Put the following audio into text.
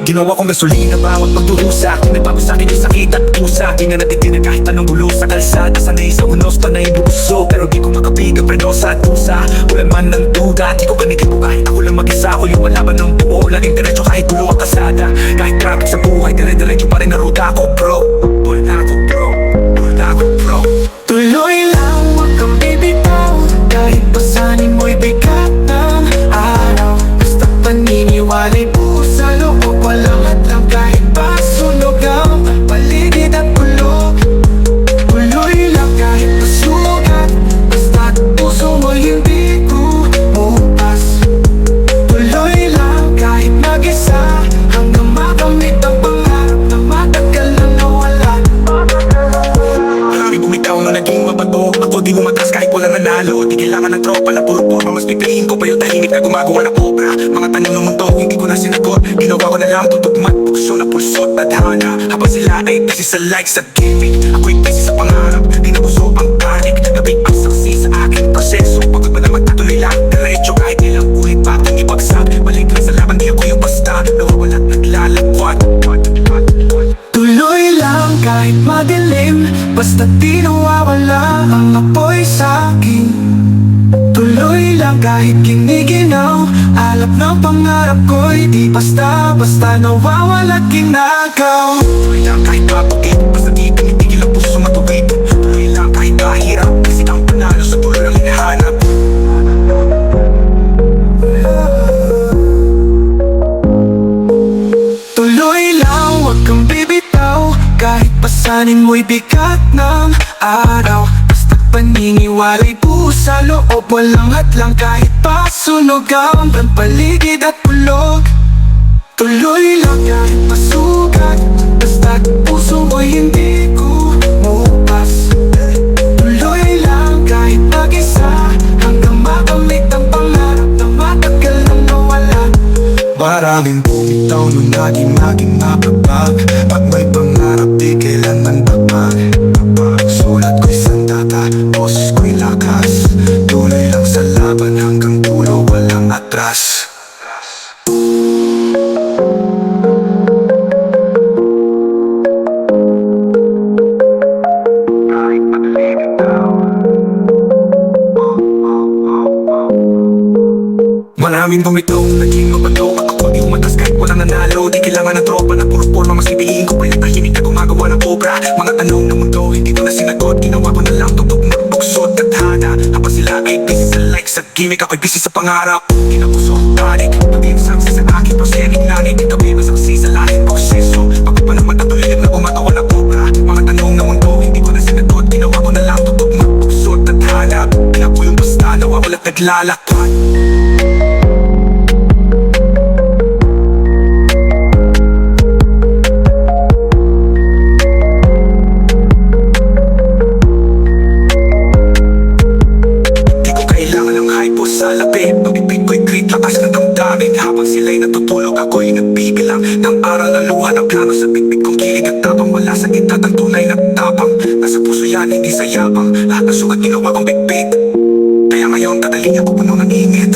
Ginawa kong gasolina bawat pagdurusa Nagbago sa akin yung sakit at pusa. Di na kahit anong gulo sa kalsada. Sanay sa unos, panay buso Pero di ko makapiga, preno sa tusa Wala man ng duda, di ko ganito kahit ako lang mag-isa? Ako yung wala ba ng buo, laging diretso kahit gulo ang kasada. Kahit traffic sa buhay, dire-diretso pa rin ang ruta ko bro tropa na puro forma Mas pipiliin ko pa yung tahimik na gumagawa ng obra. Mga tanong ng mundo hindi ko na sinagot. Ginawa ko na lang tutugmat Puso na pulso at tadhana Habang sila ay busy sa likes at gimmick. Ako'y busy sa pangarap Di na puso ang panic. Gabi ang saksi sa aking proseso. Pagod ba na magtatuloy lang Diretso kahit ilang ulit pa akong ibagsak. Balik lang sa laban di ako yung basta. Nawawala at naglalagwat. Tuloy lang kahit madilim Basta di lang kahit kiniginaw. Alap ng pangarap ko'y di basta-basta nawawala at kinagaw. Tuloy lang kahit mapagit Basta di tumitigil ang puso matugid Tuloy lang kahit mahirap Kasi ang panalo sa dulo lang hinahanap. Tuloy lang, huwag kang bibitaw. Kahit pasanin mo'y bigat ng araw Basta paniniwalay po sa loob Walang hatlang kahit pasunog ang paligid at bulog Tuloy lang kahit masugat. Basta't puso mo'y hindi kumupas Tuloy lang kahit mag-isa. Hanggang makamit ang pangarap na matagal nang nawala Maraming bumitaw nung naging maging mapagpag Pag may pangarap di kailanman bagpag Maraming bumitaw, naging mabato Ako di umatas kahit walang nanalo Di kailangan ng tropa. Na puro forma Mas pipiliin ko pa yung tahimik na gumagawa ng obra. Mga tanong ng mundo, hindi ko na sinagot. Ginawa ko na lang tugtog magbuksod Tadhana, habang sila ay busy sa likes at gimmick Ako'y busy sa pangarap. Kinapuso, tarik Paging saksi sa aking prosening langit Itabi masaksi sa lahing proseso? Pagod pa naman tatuloy na gumagawa ng obra? Mga tanong ng mundo, hindi ko na sinagot. Ginawa ko na lang tugtog magbuksod Tadhana, pinako yung basta Nawawala at naglalakad ng hypo sa labi. Pag-ibig ko'y great lakas ng damdamin. Habang sila'y natutulog ako'y nagbibilang. Ng aral na luha ng plano sa bitbit kong kilig at tapang. Wala sa kita ng tunay na tapang. Nasa puso yan, hindi sa yabang. Lahat ng sugat ginawa kong bitbit. Kaya ngayon dadaling ako puno ng ingit